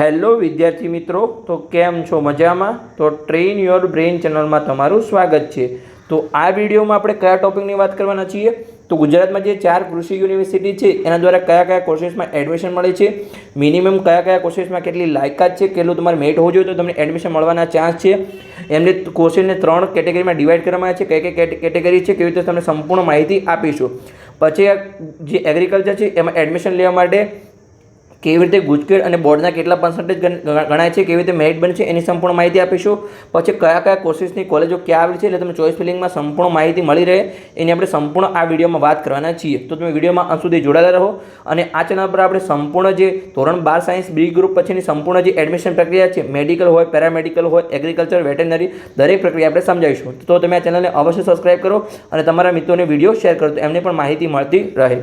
Hello વિદ્યાર્થી મિત્રો, તો કેમ છો? મજામાં? તો ટ્રેન યોર બ્રેન ચેનલમાં તમારું સ્વાગત છે. તો આ વિડીયોમાં આપણે કયા ટોપિકની વાત કરવાના છીએ? તો ગુજરાતમાં જે ચાર કૃષિ યુનિવર્સિટી છે, એના દ્વારા કયા કયા કોર્સિસમાં એડમિશન મળે છે? મિનિમમ કયા કયા કોર્સિસમાં કેટલી લાયકાત છે? કેટલું તમારે મેટ હોવું જોઈએ તો તમને એડમિશન મળવાના ચાન્સ છે. એમને કોર્સિસને ત્રણ કેટેગરીમાં ડિવાઈડ કરવામાં આવે છે. કઈ કઈ કેટેગરી છે, કેવી રીતે તમને સંપૂર્ણ માહિતી આપીશું. પછી જે એગ્રીકલ્ચર છે, એમાં એડમિશન લેવા માટે કેવી રીતે ગુજકેટ અને બોર્ડના કેટલા પર્સન્ટેજ ગણાય છે, કેવી રીતે મેરિટ છે, એની સંપૂર્ણ માહિતી આપીશું. પછી કયા કયા કોર્સિસની કોલેજો ક્યાં આવેલી છે, એટલે તમે ચોઈસ ફિલિંગમાં સંપૂર્ણ માહિતી મળી રહે. એની આપણે સંપૂર્ણ આ વિડીયોમાં વાત કરવાના છીએ. તો તમે વિડીયોમાં અંત સુધી જોડાયેલા રહો અને આ ચેનલ પર આપણે સંપૂર્ણ જે ધોરણ બાર સાયન્સ બી ગ્રુપ પછીની સંપૂર્ણ જે એડમિશન પ્રક્રિયા છે મેડિકલ હોય પેરામેડિકલ હોય એગ્રીકલ્ચર વેટેનરી દરેક પ્રક્રિયા આપણે સમજાવીશું. તો તમે આ ચેનલને અવશ્ય સબસ્ક્રાઇબ કરો અને તમારા મિત્રોને વીડિયો શેર કરો તો એમને પણ માહિતી મળતી રહે.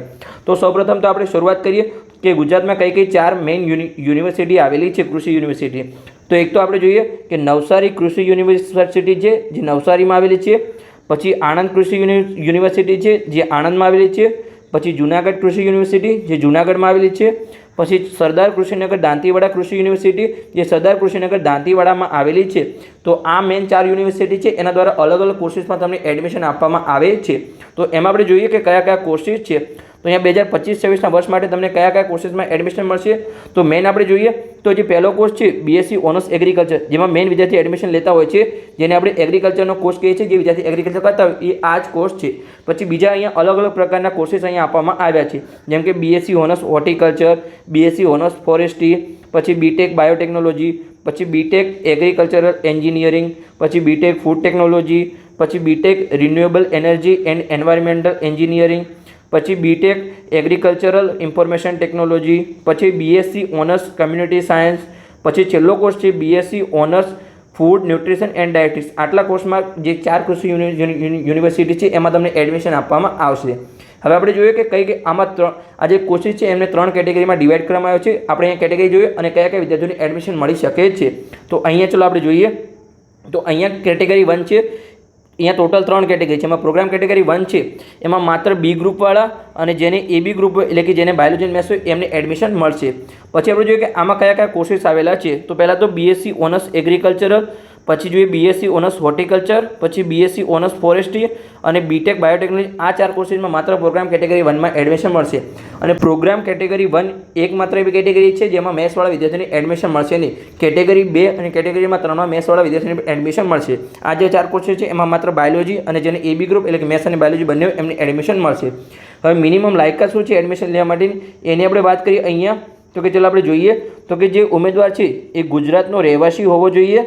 તો સૌપ્રથમ તો આપણે શરૂઆત કરીએ. કે ગુજરાતમાં કઈ કઈ ચાર મેઇન યુનિવર્સિટી આવેલી છે, કૃષિ યુનિવર્સિટી તો એક તો આપણે જોઈએ કે નવસારી કૃષિ યુનિવર્સિટી છે, જે નવસારીમાં આવેલી છે. પછી આણંદ કૃષિ યુનિવર્સિટી છે, જે આણંદમાં આવેલી છે. પછી જુનાગઢ કૃષિ યુનિવર્સિટી જે જુનાગઢમાં આવેલી છે. પછી સરદાર કૃષિનગર દાંતીવાડા કૃષિ યુનિવર્સિટી જે સરદાર કૃષિનગર દાંતીવાડામાં આવેલી છે. તો આ મેઇન ચાર યુનિવર્સિટી છે, એના દ્વારા અલગ અલગ કોર્સીસમાં તમને એડમિશન આપવામાં આવે છે. તો એમાં આપણે જોઈએ કે કયા કયા કોર્સીસ છે. તો અહીંયા બે હજાર પચીસ, છવ્વીસના વર્ષ માટે તમને કયા કયા કોર્સીસમાં એડમિશન મળશે? તો મેન આપણે જોઈએ તો જે પહેલો કોર્સ છે બીએસસી ઓનર્સ એગ્રીકલ્ચર જેમાં મેઇન વિદ્યાર્થી એડમિશન લેતા હોય છે, જેને આપણે એગ્રીકલ્ચરનો કોર્સ કહીએ છીએ, જે વિદ્યાર્થી એગ્રીકલ્ચર કરતા હોય, એ આ જ કોર્સ છે. પછી બીજા અહીંયા અલગ અલગ પ્રકારના કોર્સીસ અહીંયા આપવામાં આવ્યા છે. જેમ કે BSc honours horticulture BSc honours forestry પછી બીટેક બાયોટેકનોલોજી પછી બીટેક એગ્રીકલ્ચરલ એન્જિનિયરિંગ પછી બીટેક ફૂડ ટેકનોલોજી પછી BTech renewable energy and environmental engineering પછી બીટેક એગ્રીકલ્ચરલ ઇન્ફોર્મેશન ટેકનોલોજી પછી બીએસસી ઓનર્સ કમ્યુનિટી સાયન્સ પછી છેલ્લો કોર્સ છે BSc honours food nutrition and dietetics આટલા કોર્સમાં જે ચાર કૃષિ યુનિવર્સિટી છે, એમાં તમને એડમિશન આપવામાં આવશે. હવે આપણે જોઈએ કે કઈ કઈ આમાં ત્રણ, આ જે કોર્સિસ છે, એમને ત્રણ કેટેગરીમાં ડિવાઈડ કરવામાં આવ્યો છે. આપણે અહીંયા કેટેગરી જોઈએ અને કયા કયા વિદ્યાર્થીઓને એડમિશન મળી શકે છે. તો અહીંયા ચલો આપણે જોઈએ. તો અહીંયા કેટેગરી વન છે અહીંયા ટોટલ ત્રણ કેટેગરી છે. એમાં પ્રોગ્રામ કેટેગરી વન છે. એમાં માત્ર બી ગ્રુપવાળા અને જેને એ બી ગ્રુપ એટલે કે જેને બાયોલોજી મેથ્સ હોય, એમને એડમિશન મળશે. પછી આપણે જોઈએ કે આમાં કયા કયા કોર્સીસ આવેલા છે. તો પહેલાં તો બીએસસી ઓનર્સ એગ્રીકલ્ચરલ પછી જોઈએ બીએસસી ઓનર્સ હોર્ટિકલ્ચર પછી બીએસસી ઓનર્સ ફોરેસ્ટ્રી અને બીટેક બાયોટેકનોલોજી આ ચાર કોર્સીસમાં માત્ર પ્રોગ્રામ કેટેગરી વનમાં એડમિશન મળશે. અને પ્રોગ્રામ કેટેગરી વન એક માત્ર એવી કેટેગરી છે જેમાં મેથ્સવાળા વિદ્યાર્થીને એડમિશન મળશે નહીં. કેટેગરી બે અને કેટેગરીમાં ત્રણમાં મેથ્સવાળા વિદ્યાર્થીને એડમિશન મળશે. આ જે ચાર કોર્સીસ છે એમાં માત્ર બાયોલોજી અને જેને એ બી ગ્રુપ એટલે કે મેથ્સ અને બાયોલોજી બંને એમને એડમિશન મળશે. હવે મિનિમમ લાયકાત શું છે એડમિશન લેવા માટેની? એની આપણે વાત કરીએ અહીંયા. તો કે ચાલો આપણે જોઈએ. તો કે જે ઉમેદવાર છે એ ગુજરાતનો રહેવાસી હોવો જોઈએ.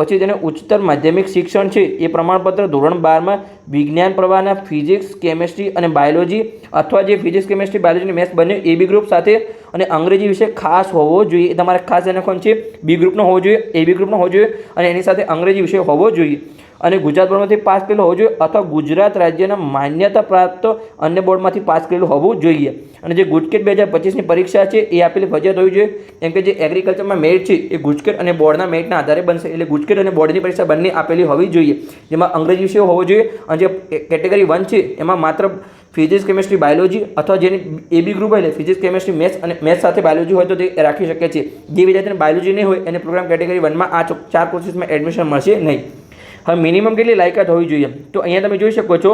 પછી તેને ઉચ્ચતર માધ્યમિક શિક્ષણ છે, એ પ્રમાણપત્ર ધોરણ બારમાં વિજ્ઞાન પ્રવાહના ફિઝિક્સ, કેમેસ્ટ્રી અને બાયોલોજી અથવા જે ફિઝિક્સ, કેમેસ્ટ્રી, બાયોલોજી મેથ્સ બંને એ બી ગ્રુપ સાથે અને અંગ્રેજી વિશે ખાસ હોવો જોઈએ. તમારે ખાસ એને કોણ છે? બી ગ્રુપનો હોવો જોઈએ એ બી ગ્રુપનો હોવો જોઈએ અને એની સાથે અંગ્રેજી વિષય હોવો જોઈએ. અને ગુજરાત બોર્ડમાંથી પાસ કરેલો હોવો જોઈએ અથવા ગુજરાત રાજ્યના માન્યતા પ્રાપ્ત અન્ય બોર્ડમાંથી પાસ કરેલું હોવું જોઈએ. અને જે ગુજકેટ બે હજાર પચીસની પરીક્ષા છે, એ આપેલી ફરજિયાત હોવી જોઈએ. કેમ કે જે એગ્રીકલ્ચરમાં મેરિટ છે, એ ગુજકેટ અને બોર્ડના મેરિટના આધારે બનશે. એટલે ગુજકેટ અને બોર્ડની પરીક્ષા બંને આપેલી હોવી જોઈએ. જેમાં અંગ્રેજી વિષય હોવો જોઈએ અને જે કેટેગરી વન છે, એમાં માત્ર ફિઝિક્સ, કેમેસ્ટ્રી, બાયોલોજી અથવા જેની એ બી ગ્રુપ હોય એટલે ફિઝિક્સ, કેમેસ્ટ્રી, મેથ્સ અને મેથ્સ સાથે બાયોલોજી હોય તો તે રાખી શકે છે જે વિદ્યાર્થીને બાયોલોજી નહીં હોય એને પ્રોગ્રામ કેટેગરી વનમાં આ ચાર કોર્સીસમાં એડમિશન મળશે નહીં. હવે મિનિમમ કેટલી લાયકાત હોવી જોઈએ? તો અહીંયા તમે જોઈ શકો છો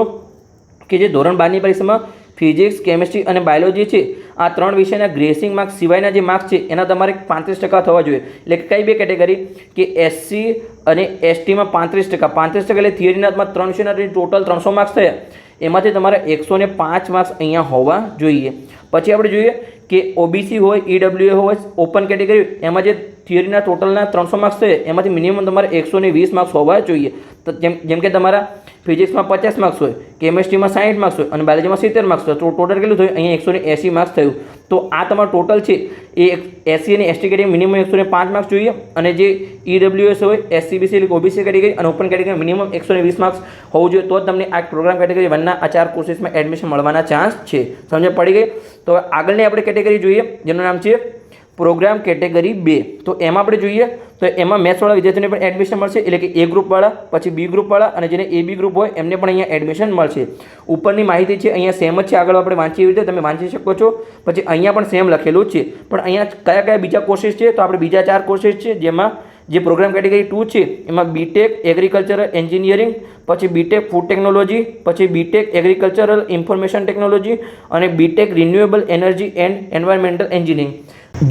કે જે ધોરણ બારની પરીક્ષામાં ફિઝિક્સ, કેમેસ્ટ્રી અને બાયોલોજી છે, આ ત્રણ વિષયના ગ્રેસિંગ માર્ક્સ સિવાયના જે માર્ક્સ છે, એના તમારે પાંત્રીસ ટકા થવા જોઈએ. એટલે કઈ બે કેટેગરી કે એસસી અને એસટીમાં પાંત્રીસ ટકા. પાંત્રીસ ટકા એટલે થિયરીના ત્રણ વિષયના ટોટલ ત્રણસો માર્ક્સ થયા. એમાંથી તમારે એકસો પાંચ માર્ક્સ અહીંયા હોવા જોઈએ. પછી આપણે જોઈએ કે ઓબીસી હોય ઈડબ્લ્યુ હોય ઓપન કેટેગરી એમાં જે થિયરીના ટોટલના ત્રણસો માર્ક્સ છે, એમાંથી મિનિમમ તમારે એકસો ને વીસ માર્ક્સ હોવા જોઈએ. તો જેમ જેમ કે તમારા ફિઝિક્સમાં પચાસ માર્ક્સ હોય કેમેસ્ટ્રીમાં સાઠ માર્ક્સ હોય, અને બાયોલોજીમાં સિત્તેર માર્ક્સ હોય, તો ટોટલ કેટલું થયું? અહીંયા એકસો ને એંસી માર્ક્સ થયું. તો આ તમારું ટોટલ છે. એ એસસી અને એસટી કેટેગરી મિનિમમ એકસો ને પાંચ માર્ક્સ જોઈએ, અને જે ઈડબ્લ્યુએસ હોય એસસીબીસી એટલે ઓબીસી કેટેગરી અને ઓપન કેટેગરી મિનિમમ એકસો ને વીસ માર્ક્સ હોવું જોઈએ, તો જ તમને આ પ્રોગ્રામ કેટેગરી વનના આ ચાર કોર્સીસમાં એડમિશન મળવાના ચાન્સ છે. સમજ પડી ગઈ? તો આગળની આપણે કેટેગરી જોઈએ, જેનું નામ છે પ્રોગ્રામ કેટેગરી બે. તો એમાં આપણે જોઈએ, તો એમાં મેથ્સવાળા વિદ્યાર્થીઓને પણ એડમિશન મળશે, એટલે કે એ ગ્રુપવાળા પછી બી ગ્રુપવાળા અને જેને એ બી ગ્રુપ હોય, એમને પણ અહીંયા એડમિશન મળશે. ઉપરની માહિતી છે, અહીંયા સેમ જ છે, આગળ આપણે એવી રીતે તમે વાંચી શકો છો. પછી અહીંયા પણ સેમ લખેલું છે. પણ અહીંયા કયા કયા બીજા કોર્સિસ છે, તો આપણે બીજા ચાર કોર્સિસ છે, જેમાં જે પ્રોગ્રામ કેટેગરી ટુ છે, એમાં બીટેક એગ્રીકલ્ચરલ એન્જિનિયરિંગ પછી બીટેક ફૂડ ટેકનોલોજી પછી બીટેક એગ્રીકલ્ચરલ ઇન્ફોર્મેશન ટેકનોલોજી અને BTech renewable energy and environmental engineering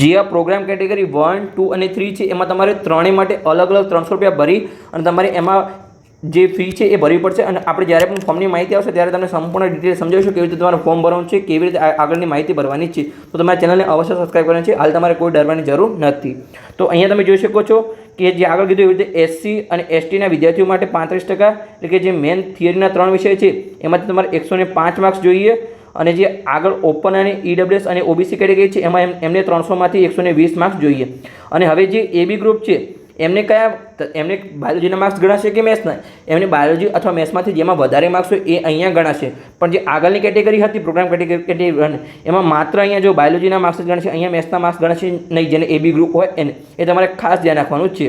જે આ પ્રોગ્રામ કેટેગરી વન ટુ અને થ્રી છે, એમાં તમારે ત્રણેય માટે અલગ અલગ ત્રણસો રૂપિયા ભરી અને તમારે એમાં જે ફી છે એ ભરવી પડશે અને આપણે જ્યારે પણ ફોર્મની માહિતી આવશે ત્યારે તમને સંપૂર્ણ ડિટેલ સમજાવીશું કેવી રીતે તમારે ફોર્મ ભરવાનું છે, કેવી રીતે આગળની માહિતી ભરવાની છે. તો તમારા ચેનલને અવશ્ય સબસ્ક્રાઈબ કરવાની છે. હાલ તમારે કોઈ ડરવાની જરૂર નથી. તો અહીંયા તમે જોઈ શકો છો કે જે આગળ કીધું એવી રીતે એસસી અને એસટીના વિદ્યાર્થીઓ માટે પાંત્રીસ ટકા, એટલે કે જે મેન થિયરીના ત્રણ વિષય છે, એમાંથી તમારે એકસો ને પાંચ માર્ક્સ જોઈએ. અને જે આગળ ઓપન અને ઈડબ્લ્યુએસ અને ઓબીસી કેટેગરી છે, એમાં એમ- એમને ત્રણસોમાંથી એકસો ને વીસ માર્ક્સ જોઈએ. અને હવે જે એબી ગ્રુપ છે એમને કયા એમને બાયોલોજીના માર્ક્સ ગણાશે કે મેથ્સના એમને બાયોલોજી અથવા મેથ્સમાંથી જેમાં વધારે માર્ક્સ હોય એ અહીંયા ગણાશે. પણ જે આગળની કેટેગરી હતી પ્રોગ્રામ કેટેગરી એમાં માત્ર અહીંયા જો બાયોલોજીના માર્ક્સ જ ગણાશે, અહીંયા મેથ્સના માર્ક્સ ગણાશે નહીં, જેને બી ગ્રુપ હોય એને. એ તમારે ખાસ ધ્યાન રાખવાનું છે.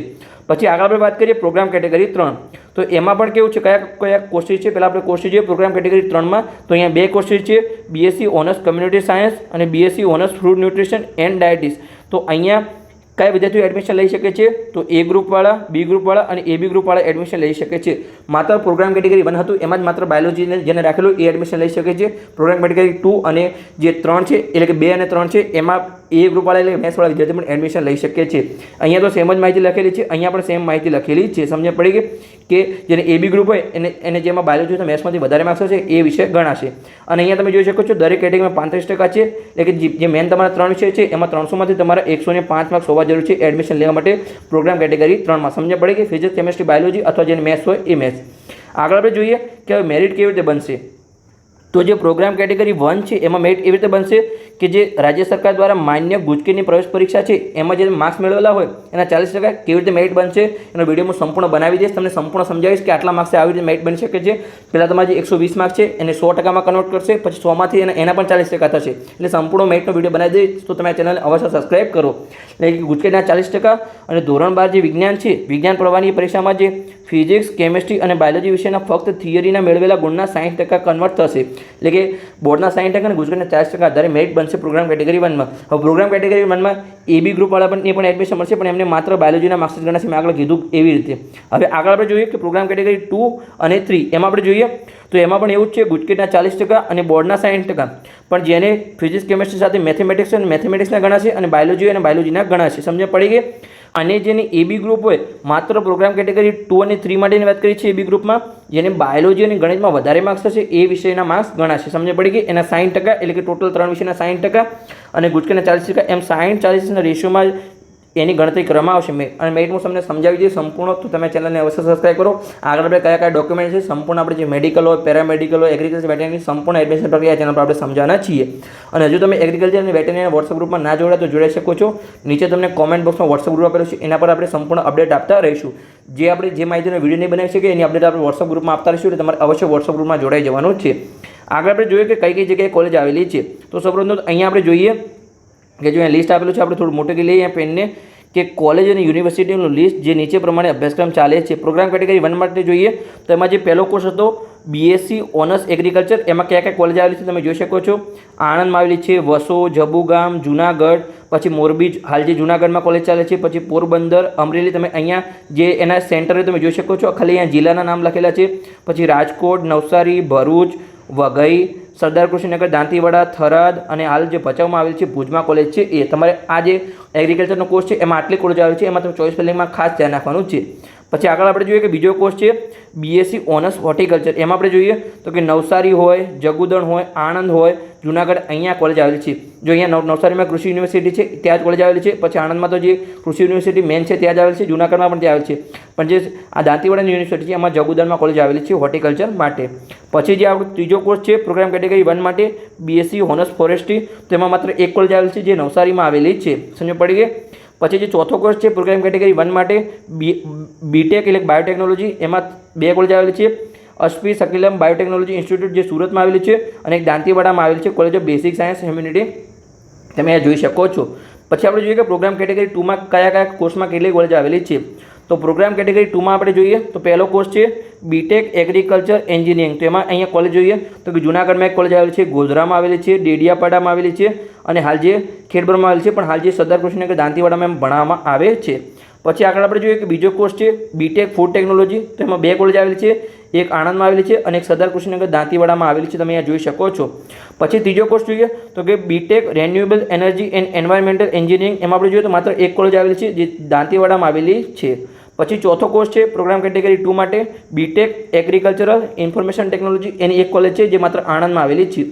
પછી આગળ આપણે વાત કરીએ પ્રોગ્રામ કેટેગરી ત્રણ. તો એમાં પણ કેવું છે, કયા કયા કોર્સીસ છે? પહેલાં આપણે કોર્સીસ જોઈએ પ્રોગ્રામ કેટેગરી ત્રણમાં તો અહીંયા બે કોર્સીસ છે બીએસસી ઓનર્સ કમ્યુનિટી સાયન્સ અને BSc honours food nutrition and dietetics તો અહીંયા કયા વિદ્યાર્થીઓ એડમિશન લઈ શકે છે? તો એ ગ્રુપવાળા બી ગ્રુપવાળા અને એ બી ગ્રુપવાળા એડમિશન લઈ શકે છે. માત્ર પ્રોગ્રામ કેટેગરી વન હતું, એમાં જ માત્ર બાયોલોજીને જેને રાખેલું એ એડમિશન લઈ શકે છે. પ્રોગ્રામ કેટેગરી ટુ અને જે ત્રણ છે, એટલે કે બે અને ત્રણ છે, એમાં એ ગ્રુપવાળા મેથ્સવાળા વિદ્યાર્થી પણ એડમિશન લઈ શકે છે. અહીંયા તો સેમ જ માહિતી લખેલી છે. અહીંયા પણ સેમ માહિતી લખેલી છે. સમજ પડી ગઈ? કે જેને એ બી ગ્રુપ હોય, એને એને જેમાં બાયોલોજી તો મેથ્સમાંથી વધારે માર્ક્સ હશે, એ વિષય ગણાશે. અને અહીંયા તમે જોઈ શકો છો, દરેક કેટેગરીમાં પાંત્રીસ ટકા છે. એટલે કે જે- મેન તમારા ત્રણ વિષય છે, એમાં ત્રણસોમાંથી તમારા એકસો ને પાંચ માર્ક્સ હોવા જરૂર છે એડમિશન લેવા માટે પ્રોગ્રામ કેટેગરી ત્રણમાં સમજ પડી ગઈ? ફિઝિક્સ કેમેસ્ટ્રી બાયોલોજી અથવા જેને મેથ્સ હોય, એ મેથ્સ આગળ આપણે જોઈએ કે હવે મેરિટ કેવી રીતે બનશે. તો જે પ્રોગ્રામ કેટેગરી વન છે, એમાં મેરિટ એવી રીતે બનશે કે જે રાજ્ય સરકાર દ્વારા માન્ય ગુજકેટની પ્રવેશ પરીક્ષા છે, એમાં જે માર્ક્સ મેળવેલા હોય, એના ચાલીસ ટકા કેવી રીતે મેરિટ બનશે, એનો વીડિયો હું સંપૂર્ણ બનાવી દઈશ, તમને સંપૂર્ણ સમજાવીશ કે આટલા માર્ક્સે આવી રીતે મેરિટ બની શકે છે. પહેલાં તમારે જે એકસો વીસ માર્ક્સ છે, એને સો ટકામાં કન્વર્ટ કરશે, પછી સોમાંથી એને, એના પણ ચાલીસ ટકા થશે. એટલે સંપૂર્ણ મેરિટનો વીડિયો બનાવી દઈશ, તો તમે આ ચેનલને અવશ્ય સબસ્ક્રાઈબ કરો. એટલે ગુજકેટના ચાલીસ ટકા અને ધોરણ બાર જે વિજ્ઞાન છે, વિજ્ઞાન પ્રવાહની પરીક્ષામાં જે ફિઝિક્સ, કેમેસ્ટ્રી અને બાયોલોજી વિશેના ફક્ત થિયરીના મેળવેલા ગુણના સાઠ ટકા કન્વર્ટ થશે. એટલે કે બોર્ડના સાઠ ટકા અને ગુજરાતના ચાલીસ ટકા આધારે મેરિટ બનશે પ્રોગ્રામ કેટેગરી વનમાં હવે પ્રોગ્રામ કેટેગરી વનમાં એબી ગ્રુપવાળા પણ એ પણ એડમિશન મળશે, પણ એમને માત્ર બાયોલોજીના માર્ક્સ ગણાશે મેં આગળ કીધું એવી રીતે. હવે આગળ આપણે જોઈએ કે પ્રોગ્રામ કેટેગરી ટુ અને થ્રી એમાં આપણે જોઈએ તો એમાં પણ એવું જ છે, ગુજકેટના ચાલીસ ટકા અને બોર્ડના સાઠ ટકા. પણ જેને ફિઝિક્સ કેમેસ્ટ્રી સાથે મેથેમેટિક્સ અને મેથેમેટિક્સના ગણાશે અને બાયોલોજી અને બાયોલોજીના ગણાશે. સમજ પડી ગઈ? અને જેની એબી ગ્રુપ હોય, માત્ર પ્રોગ્રામ કેટેગરી ટુ અને થ્રી માટેની વાત કરી છે એબી ગ્રુપમાં જેને બાયોલોજી અને ગણિતમાં વધારે માર્ક્સ થશે, એ વિષયના માર્ક્સ ગણાશે. સમજ પડી ગઈ? એના સાઠ ટકા, એટલે કે ટોટલ ત્રણ વિષયના સાઠ ટકા અને ગુજકેના ચાલીસ ટકા. એમ સાઠ ચાલીસના રેશિયોમાં એની ગણતરી કરવામાં આવશે. અને મેરિટ હું તમને સમજાવી દઈએ સંપૂર્ણ. તો તમે ચેનલને અવશ્ય સબસ્ક્રાઈબ કરો. આગળ આપણે કયા કયા ડોક્યુમેન્ટ છે, સંપૂર્ણ આપણે જે મેડિકલ હોય પેરામેડિકલ હોય એગ્રીકલ્ચર વેટેનરી સંપૂર્ણ એડમિશન પ્રક્રિયા ચેનલ પર આપણે સમજાવવાના છીએ. અને હજુ તમે એગ્રીકલ્ચર અને વેટેનરી વોટ્સઅપ ગ્રુપમાં ના જોડાય તો જોડાઈ શકો છો. નીચે તમને કોમેન્ટ બોક્સમાં વોટ્સઅપ ગ્રુપ આપેલું છે. એના પર આપણે સંપૂર્ણ અપડેટ આપતા રહીશું. જે આપણે જે માહિતીનો વીડિયો નહીં બનાવી શકીએ, એની અપડેટ આપણે વોટ્સઅપ ગ્રુપમાં આપતા રહીશું. એટલે તમારે અવશ્ય વોટ્સઅપ ગ્રુપમાં જોડાઈ જવાનું છે. આગળ આપણે જોઈએ કે કઈ કઈ જગ્યાએ કોલેજ આવેલી છે. તો સૌપ્રથમ અહીંયા આપણે જોઈએ કે જો અહીંયા લિસ્ટ આપેલું છે, આપણે થોડું મોટું લઈએ. પેનને કે કોલેજ અને યુનિવર્સિટીનું લિસ્ટ જે નીચે પ્રમાણે અભ્યાસક્રમ ચાલે છે. પ્રોગ્રામ કેટેગરી વન માટે જોઈએ, તો એમાં જે પહેલો કોર્સ હતો બીએસસી ઓનર્સ એગ્રીકલ્ચર એમાં કયા કયા કોલેજ આવેલી છે તમે જોઈ શકો છો. આણંદમાં આવેલી છે, વસો, જબુગામ, જુનાગઢ, પછી મોરબી, હાલ જે જુનાગઢમાં કોલેજ ચાલે છે, પછી પોરબંદર, અમરેલી, તમે અહીંયા જે એના સેન્ટરે તમે જોઈ શકો છો. ખાલી અહીંયા જિલ્લાના નામ લખેલા છે. પછી રાજકોટ, નવસારી, ભરૂચ, વઘઈ સરદાર કૃષિનગર દાંતીવાડા, થરાદ અને હાલ જે ભચાઉમાં આવેલ છે ભુજમાં કોલેજ છે એ. તમારે આ જે એગ્રીકલ્ચરનો કોર્સ છે, એમાં આટલી કોલેજ આવે છે, એમાં તમે ચોઈસ ફિલિંગમાં ખાસ ધ્યાન રાખવાનું છે. પછી આગળ આપણે જોઈએ કે બીજો કોર્સ છે બીએસસી ઓનર્સ હોર્ટિકલ્ચર એમાં આપણે જોઈએ તો કે નવસારી હોય, જગુદણ હોય, આણંદ હોય, જુનાગઢ અહીંયા કોલેજ આવેલી છે. જો અહીંયા નવસારીમાં કૃષિ યુનિવર્સિટી છે, ત્યાં જ કોલેજ આવેલી છે. પછી આણંદમાં તો જે કૃષિ યુનિવર્સિટી મેન છે, ત્યાં જ આવેલી છે. જુનાગઢમાં પણ ત્યાં આવેલી છે. પણ જે આ દાંતીવાડા યુનિવર્સિટી છે, એમાં જગુદણમાં કોલેજ આવેલી છે હોર્ટિકલ્ચર માટે. પછી જે આપણો ત્રીજો કોર્સ છે પ્રોગ્રામ કેટેગરી વન માટે બીએસસી હોનર્સ ફોરેસ્ટ્રી તેમાં માત્ર એક કોલેજ આવેલી છે, જે નવસારીમાં આવેલી છે. સમજ પડી ગઈ? પછી જે ચોથો કોર્સ છે પ્રોગ્રામ કેટેગરી વન માટે બી બીટેક એટલે બાયોટેકનોલોજી એમાં બે કોલેજ આવેલી છે. અશ્વી સકીલમ બાયોટેકનોલોજી ઇન્સ્ટિટ્યૂટ જે સુરતમાં આવેલી છે અને એક દાંતીવાડામાં આવેલી છે college of basic science humanity તમે અહીંયા જોઈ શકો છો. પછી આપણે જોઈએ કે પ્રોગ્રામ કેટેગરી ટુમાં કયા કયા કોર્સમાં કેટલી કોલેજ આવેલી છે. તો પ્રોગ્રામ કેટેગરી ટુમાં આપણે જોઈએ તો પહેલો કોર્સ છે બીટેક એગ્રીકલ્ચર એન્જિનિયરિંગ તો એમાં અહીંયા કોલેજ જોઈએ તો કે જૂનાગઢમાં એક કોલેજ આવેલી છે, ગોધરામાં આવેલી છે, ડેડિયાપાડામાં આવેલી છે અને હાલ જે ખેડબ્રહ્મા આવેલી છે, પણ હાલ જે સરદાર કૃષ્ણનગર દાંતીવાડામાં એમ ભણાવવામાં આવે છે. પછી આગળ આપણે જોઈએ કે બીજો કોર્સ છે બીટેક ફૂડ ટેકનોલોજી તો એમાં બે કોલેજ આવેલી છે, એક આણંદમાં આવેલી છે અને એક સરદાર કૃષ્ણનગર દાંતીવાડામાં આવેલી છે. તમે અહીંયા જોઈ શકો છો. પછી ત્રીજો કોર્સ જોઈએ તો કે BTech renewable energy and environmental engineering એમાં આપણે જોઈએ તો માત્ર એક કોલેજ આવેલી છે, જે દાંતીવાડામાં આવેલી છે. પછી ચોથો કોર્સ છે પ્રોગ્રામ કેટેગરી ટુ માટે બીટેક એગ્રીકલ્ચરલ ઇન્ફોર્મેશન ટેકનોલોજી એની એક કોલેજ છે જે માત્ર આણંદમાં આવેલી છે.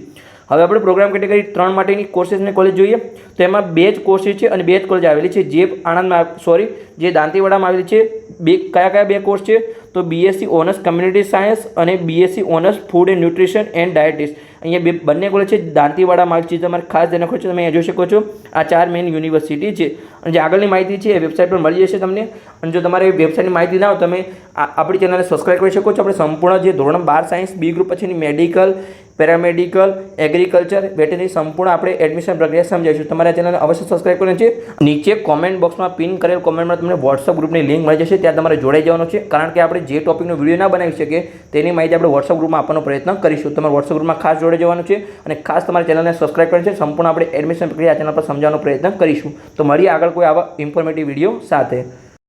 હવે આપણે પ્રોગ્રામ કેટેગરી ત્રણ માટેની કોર્સિસની કોલેજ જોઈએ. તો એમાં બે જ કોર્સીસ છે અને બે જ કોલેજ આવેલી છે. જે આણંદમાં સોરી જે દાંતીવાડામાં આવેલી છે. બે, કયા કયા બે કોર્સ છે? તો બીએસસી ઓનર્સ કમ્યુનિટી સાયન્સ અને BSc honours food and nutrition and dietetics અહીંયા બે, બંને કોલેજ છે. દાંતીવાડામાં આવેલી છે. તમારે ખાસ ધ્યાન રાખો તમે અહીંયા જોઈ શકો છો. આ ચાર મેઇન યુનિવર્સિટી છે. અને જે આગળની માહિતી છે, એ વેબસાઇટ પર મળી જશે તમને. અને જો તમારે વેબસાઇટની માહિતી ના હોય, તમે આપણી ચેનલને સબસ્ક્રાઈબ કરી શકો છો. આપણે સંપૂર્ણ જે ધોરણ બાર સાયન્સ બી ગ્રુપ પછીની મેડિકલ પેરામેડિકલ, એગ્રીકલ્ચર વેટેનરી સંપૂર્ણ આપણે એડમિશન પ્રક્રિયા સમજાવીશું. તમારે ચેનલને અવશ્ય સબસ્ક્રાઈબ કરવાની છે. નીચે કોમેન્ટ બોક્સમાં પિન કરેલ કોમેન્ટમાં તમને વોટ્સઅપ ગ્રુપની લિંક મળી જશે. ત્યાં તમારે જોડાઈ જવાનું છે. કારણ કે આપણે જે ટોપિકનો વીડિયો ના બનાવી શકીએ, તેની માહિતી આપણે વોટ્સઅપ ગ્રુપમાં આપવાનો પ્રયત્ન કરીશું. તમારે વોટ્સઅપ ગ્રુપમાં ખાસ જોડાઈ જવાનું છે અને ખાસ તમારા ચેનલને સબસ્ક્રાઈબ કરવાની છે. સંપૂર્ણ આપણે એડમિશન પ્રક્રિયા ચેનલ પર સમજાવવાનો પ્રયત્ન કરીશું. તો મળીએ આગળ કોઈ આવા ઇન્ફોર્મેટિવ વીડિયો સાથે.